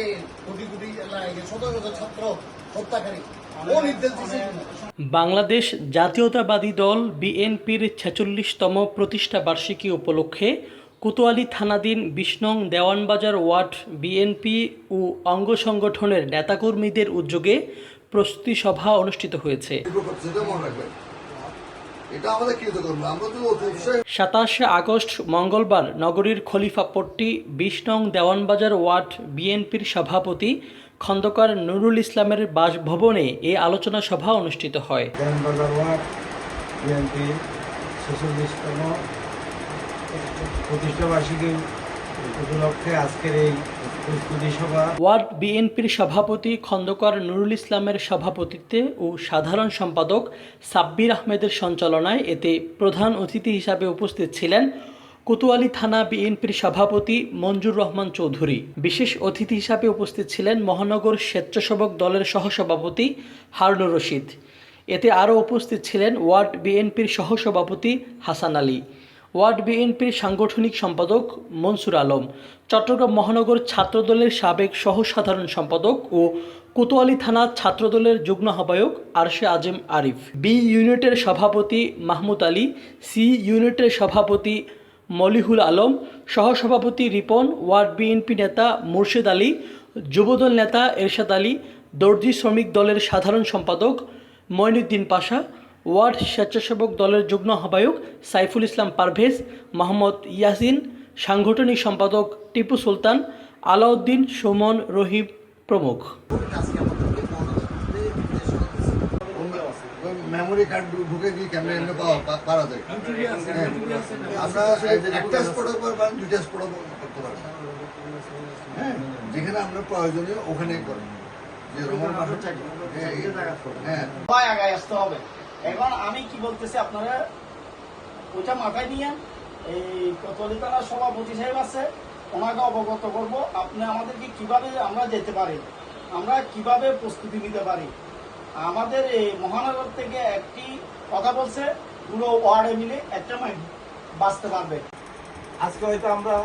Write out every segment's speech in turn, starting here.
যে কোটি কোটি শত শত ছাত্র হত্যাকারী। ও নির্দেশ বাংলাদেশ জাতীয়তাবাদী দল বিএনপির ছেচল্লিশতম প্রতিষ্ঠা বার্ষিকী উপলক্ষে কোতোয়ালি থানাধীন বিষ্ণং দেওয়ানবাজার ওয়ার্ড বিএনপি ও অঙ্গ সংগঠনের নেতাকর্মীদের উদ্যোগে প্রস্তুতি সভা অনুষ্ঠিত হয়েছে। সাতাশে আগস্ট মঙ্গলবার নগরীর খলিফাপট্টি বিশ নং দেওয়ানবাজার ওয়ার্ড বিএনপির সভাপতি খন্দকার নুরুল ইসলামের বাসভবনে এই আলোচনা সভা অনুষ্ঠিত হয়। প্রতিষ্ঠাবার্ষিকী ওয়ার্ড বিএনপি ওয়ার্ড বিএনপির সভাপতি খন্দকার নুরুল ইসলামের সভাপতিত্বে ও সাধারণ সম্পাদক সাব্বির আহমেদের সঞ্চালনায় এতে প্রধান অতিথি হিসাবে উপস্থিত ছিলেন কোতোয়ালি থানা বিএনপির সভাপতি মঞ্জুর রহমান চৌধুরী। বিশেষ অতিথি হিসাবে উপস্থিত ছিলেন মহানগর স্বেচ্ছাসেবক দলের সহসভাপতি হারুনুর রশিদ। এতে আরও উপস্থিত ছিলেন ওয়ার্ড বিএনপির সহসভাপতি হাসান আলী। ওয়ার্ড বিএনপির সাংগঠনিক সম্পাদক মনসুর আলম, চট্টগ্রাম মহানগর ছাত্রদলের সাবেক সহ সাধারণ সম্পাদক ও কোতোয়ালি থানা ছাত্রদলের যুগ্ম আহ্বায়ক আরশে আজম আরিফ, বি ইউনিটের সভাপতি মাহমুদ আলী, সি ইউনিটের সভাপতি মলিহুল আলম, সহসভাপতি রিপন, ওয়ার্ড বিএনপি নেতা মুর্শিদ আলী, যুবদল নেতা এরশাদ আলী, দর্জি শ্রমিক দলের সাধারণ সম্পাদক মঈনুদ্দিন পাশা ওয়ার্ড স্বেচ্ছাসেবক দলের যুগ্ম আহ্বায়ক সাইফুল ইসলাম পারভেজ মোহাম্মদ ইয়াসিন সাংগঠনিক সম্পাদক টিপু সুলতান আলাউদ্দিন সুমন রহিম প্রমুখ। মেমোরি কার্ড ঢুকে দিয়ে ক্যামেরা এনে পাওয়া পারা যায়। হ্যাঁ। আমরা একটা স্পটও দুইটা স্পটও করতে পারবেন হ্যাঁ যেখানে আমরা প্রয়োজনীয় ওখানে করবেন যে রোমান হ্যাঁ হ্যাঁ। আগায় আসতে হবে। এখন আমি কি বলতেছি আপনারা, ওইটা মাথায় নিয়ে, এই কতলিতলা সভাপতি সাহেব আছে, ওনাকে অবগত করব, আপনি আমাদেরকে কীভাবে আমরা যেতে পারি, আমরা কীভাবে প্রস্তুতি নিতে পারি। আমাদের এই মহানগর থেকে একটি কথা বলছে, পুরো ওয়ার্ডে মিলে একটা মাইক বাঁচতে পারবে। আজকে হয়তো আমরা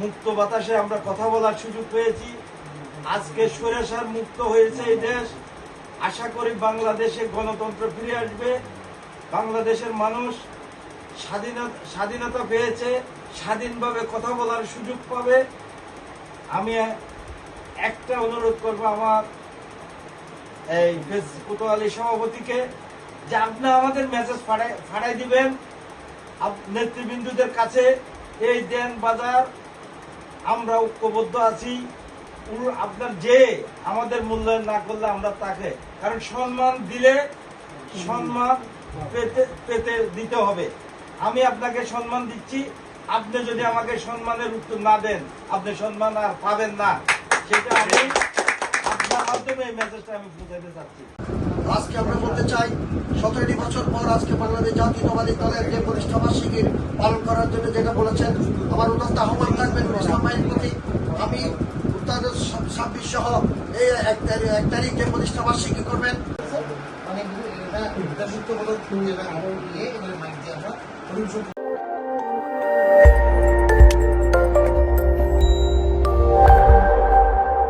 মুক্ত বাতাসে আমরা কথা বলার সুযোগ পেয়েছি। আজকে সুরেশার মুক্ত হয়েছে এই দেশ। আশা করি বাংলাদেশে গণতন্ত্র ফিরে আসবে। বাংলাদেশের মানুষ স্বাধীনতা স্বাধীনতা পেয়েছে, স্বাধীনভাবে কথা বলার সুযোগ পাবে। আমি একটা অনুরোধ করব আমার এই কোতোয়ালি সভাপতিকে যে আপনি আমাদের মেসেজ ফাড়াই ফাড়াই দিবেন। নেতৃবৃন্দুদের কাছে, এই দেন বাজার, আমরা ঐক্যবদ্ধ আছি। আপনার যে আমাদের মূল্যায়ন না করলে আমরা তাকে, কারণ সম্মান দিলে সম্মান পেতে পেতে দিতে হবে। আমি আপনাকে সম্মান দিচ্ছি, আপনি যদি আমাকে সম্মানের উত্তর না দেন, আপনি সম্মান আর পাবেন না। সেটা আমি আপনার মাধ্যমে এই মেসেজটা আমি পৌঁছাতে চাচ্ছি। আজকে আমরা বলতে চাই, সতেরোটি বছর পর আজকে বাংলাদেশ জাতীয়তাবাদী দলের যে প্রতিষ্ঠা বার্ষিকীর পালন করার জন্য যেটা বলেছেন, আমার উদাস্ত আহ্বান থাকবেন প্রতি। ছাব্বিশ সহ এই এক তারিখ এক তারিখ প্রতিষ্ঠা বার্ষিকী করবেন। অনেকগুলো এটা বিদ্যাসূত্রমূলক নিয়ে এবারে মাইক